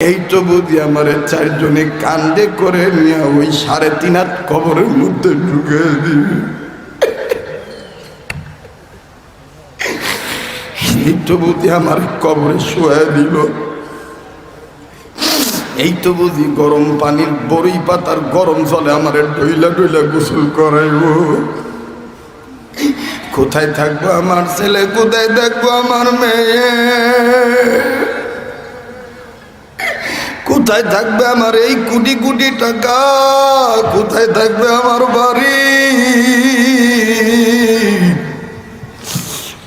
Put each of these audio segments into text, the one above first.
এই তো বুঝি আমার চারজনে কান্দে করে নিয়ে ওই সাড়ে তিন হাত কবরের মধ্যে ঢুকে এই তো বুঝি আমার কবরে শোয়া দিল। এই তো বুঝি গরম পানির বড়ই পাতার গরম জলে আমার ডইলা ডইলা গোসল করাইব। কোথায় থাকব আমার ছেলে, কোথায় থাকব আমার মেয়ে? কোথায় থাকবে আমার এই কোটি কোটি টাকা? কোথায় থাকবে আমার বাড়ি?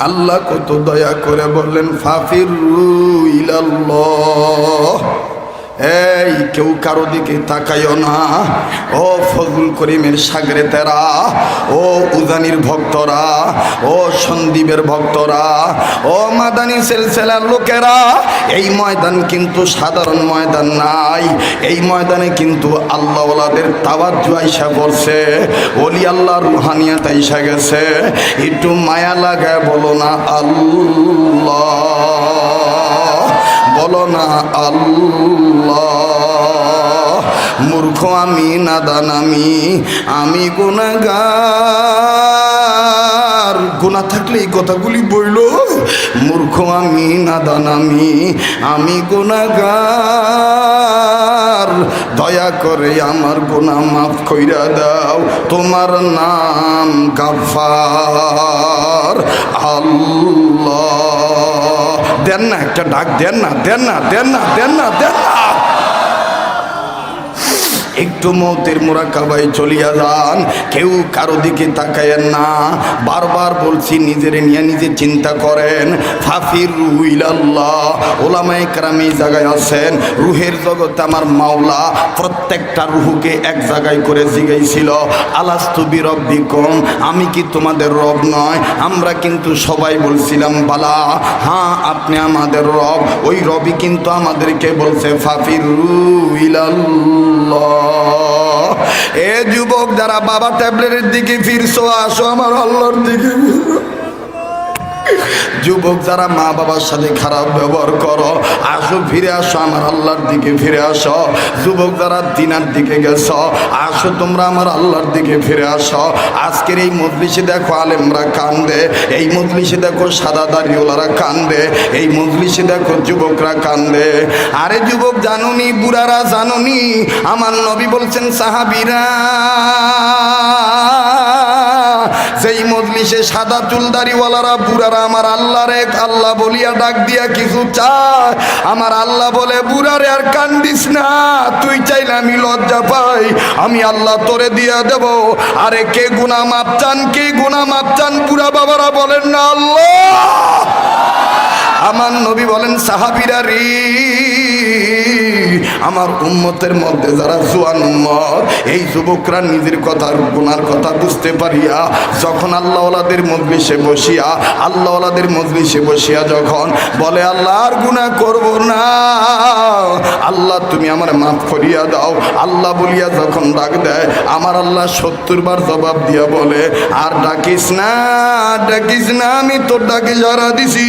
আল্লাহ কত দয়া করে বললেন ফাফির ইলাল্লাহ। এই কেউ কারও দিকে তাকাইও না। ও ফজল করিমের সাগরে তেরা, ও উদানির ভক্তরা, ও সন্দীপের ভক্তরা, ও মাদানি সেলসেলার লোকেরা, এই ময়দান কিন্তু সাধারণ ময়দান নাই। এই ময়দানে কিন্তু আল্লাহওয়ালাদের তাওয়াজ্জু আইসা পড়ছে, ওলি আল্লাহ রুহানিয়াত আইসা গেছে। একটু মায়া লাগায় বলো না আল্লাহ। বলো না আল্লাহ, মূর্খ আমি, নাদান আমি আমি গুণাগার গুণা থাকলে এই কথাগুলি বইল, মূর্খ আমি, নাদান আমি আমি গুণাগার দয়া করে আমার গুণা মাফ কইরা দাও, তোমার নাম গাফার আল্লাহ। দেন না একটা ডাক দেন না দেন না দেন না দেন না দেন না একটু মৌতের মোরাকাবাই চলিয়া যান। কেউ কারও দিকে তাকায়েন না। বারবার বলছি, নিজের নিয়ে নিজে চিন্তা করেন। ফাফির রুইলাল্লাহ ওলামাই কারাম জায়গায় আছেন। রুহের জগতে আমার মাওলা প্রত্যেকটা রুহুকে এক জায়গায় করে জিগাইছিল। আলাস্তু বিরব্বিকম। আমি কি তোমাদের রব নয়? আমরা কিন্তু সবাই বলছিলাম, বালা হ্যাঁ আপনি আমাদের রব। ওই রবি কিন্তু আমাদেরকে বলছে, ফাফির রুইলাল্লাহ এ যুবক যারা বাবা ট্যাবলেটের দিকে ফিরছো আসো আমার আল্লাহর দিকে। যুবক, যারা মা বাবার সাথে খারাপ ব্যবহার করো, আসো, ফিরে আসো, আমার আল্লাহর দিকে ফিরে আসো। যুবক, যারা দিনার দিকে গেছ, আসো, তোমরা আমার আল্লাহর দিকে ফিরে আসো। আজকের এই মজলিসে দেখো আলেমরা কান্দে, এই মজলিসে দেখো সাদা দাড়িওয়ালারা কান্দে, এই মজলিসে দেখো যুবকরা কান্দে। আরে যুবক, জানুনি, বুড়ারা জানুনি, আমার নবী বলছেন, সাহাবিরা যেই মজলিসে সাদা চুলদারিওয়ালারা, বুড়ারা আমার আল্লাহরে, আল্লাহ বলিয়া ডাক দিয়া কিছু চায়। আমার আল্লাহ বলে, বুড়ারে, আর কান্দিস না, তুই চাইলে আমি লজ্জা পাই। আমি আল্লাহ তোরে দিয়া দেব। আরে কে গুনা মাপ চান, কে গুনা মাপ চান, বুড়া বাবারা বলেন না, আল্লাহ! আমার নবী বলেন, সাহাবিরা রে, আমার উম্মতের মধ্যে যারা জোয়ান উম্মত, এই যুবকরা নিজের কথার গুনার কথা বুঝতে পারিয়া, যখন আল্লাহওয়ালাদের মজলিসে বসিয়া, আল্লাহওয়ালাদের মজলিসে বসিয়া যখন বলে আল্লাহ আর গুনাহ করব না, আল্লাহ তুমি আমার মাফ করিয়া দাও। আল্লাহ বলিয়া যখন ডাক দেয়, আমার আল্লাহ সত্তর বার জবাব দিয়া বলে, আর ডাকিস না ডাকিস না, আমি তোর ডাকে যারা দিছি।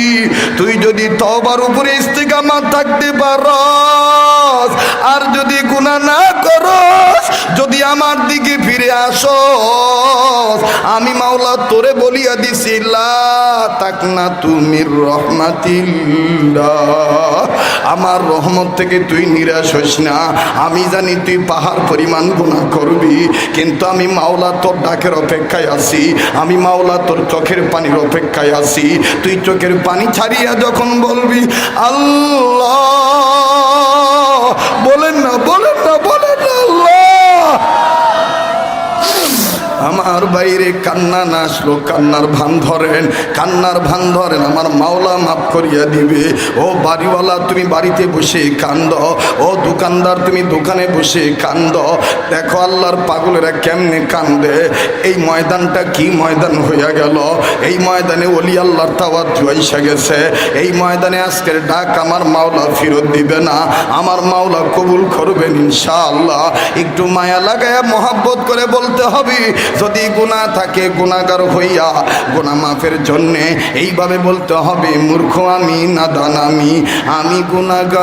তুই যদি তবার উপরে ইস্তিকামা থাকতে পারস, আর যদি গুণা না করস, যদি আমার দিকে ফিরে আসস, আমি মাওলা তোরে বলিয়া দিছি, লা তাকনা তুমির রহমাতিল্লাহ। আমার রহমত থেকে তুই নিরাশ হইস না। আমি জানি তুই পাহাড় পরিমাণ গুণা করবি, কিন্তু আমি মাওলা তোর ডাকের অপেক্ষায় আছি। আমি মাওলা তোর চোখের পানির অপেক্ষায় আসি তুই চোখের পানি ছাড়িয়া যখন বলবি, আল্লাহ, বলেন না, বলেন আমার বাইরে কান্না না আসলো, কান্নার ভান ধরেন, কান্নার ভান ধরেন, আমার মাওলা মাফ করিয়া দিবে। ও বাড়িওয়ালা, তুমি বাড়িতে বসে কান্দ। ও দোকানদার, তুমি দোকানে বসে কান্দ। দেখো আল্লাহর পাগলেরা কেমনে কান্দে। এই ময়দানটা কি ময়দান হইয়া গেল? এই ময়দানে অলি আল্লাহর তাওয়াত জুয়াইসা গেছে। এই ময়দানে আজকের ডাক আমার মাওলা ফেরত দিবে না। আমার মাওলা কবুল করবেন ইনশাআল্লাহ। একটু মায়া লাগায় মহাব্বত করে বলতে হবে। যদি গুণা থাকে গুণাগার হইয়া গুণা মাফের জন্যে এইভাবে বলতে হবে, মূর্খ আমি, নাদান আমি আমি গুণাগার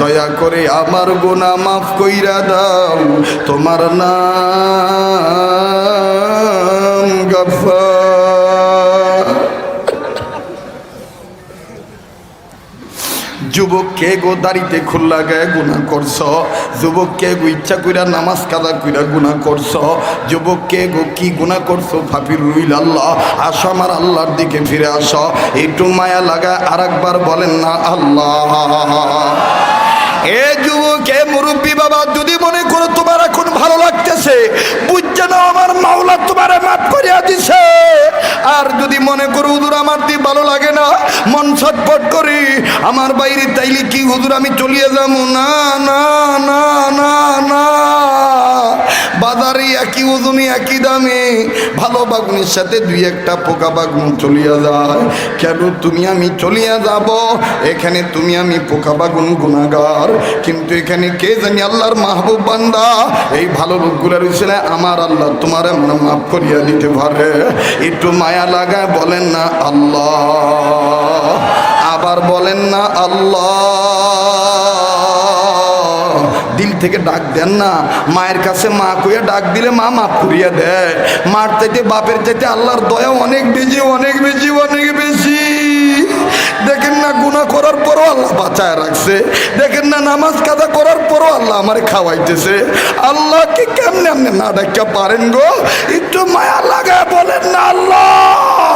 দয়া করে আমার গুণা মাফ কইরা দাও, তোমার না গফার যুবক কে গো দাড়িতে খুল্লা গায়ে গুণা করছ? যুবক কে গো ইচ্ছা কইরা নামাজ কাদা কইরা গুণা করছ? যুবক কে গো কি গুণা করছ? ফাফির রুইল আল্লাহ। আসো আমার আল্লাহর দিকে ফিরে আসো। একটু মায়া লাগা আর একবার বলেন না, আল্লাহ। এ যুবক, এ মুরব্বী বাবা, যদি মনে করো তোমার এখন ভালো লাগতেছে, বুঝছে না আমার মাওলা তোমার মাফ করিয়া দিছে আর যদি মনে করো হুজুর আমার দি ভালো লাগে না মন ছটফট করি। আমার বাইরে তাইলে কি হুজুর আমি চলিয়ে যাব? না না না না না। বাজারে একই ওজনে একই দামে। ভালো বাগুনের সাথে দুই একটা পোকা বাগুন চলিয়া যায়। কেন তুমি আমি চলিয়া যাব? এখানে তুমি আমি পোকা বাগুন গুণাগার কিন্তু এখানে কে জানি আল্লাহর মাহবুব বান্দা? এই ভালো লোকগুলো রয়েছে আমার আল্লাহ তোমার এমন মাফ করিয়া দিতে পারে। একটু মায়া লাগায় বলেন না আল্লাহ। আবার বলেন না আল্লাহ। থেকে ডাক দেন না। মায়ের কাছে মা কইয়া ডাক দিলে মা মাফ করিয়া দেয়। মার চাইতে, বাপের চাইতে আল্লাহর দয়া অনেক বেশি অনেক বেশি অনেক বেশি। দেখেন না গুণা করার পরও আল্লাহ বাঁচায় রাখছে। দেখেন না নামাজ কাদা করার পরও আল্লাহ আমারে খাওয়াইতেছে। আল্লাহকে কেমনে আপনি না ডাকা পারেন গো? একটু মায়া লাগায় বলেন না আল্লাহ।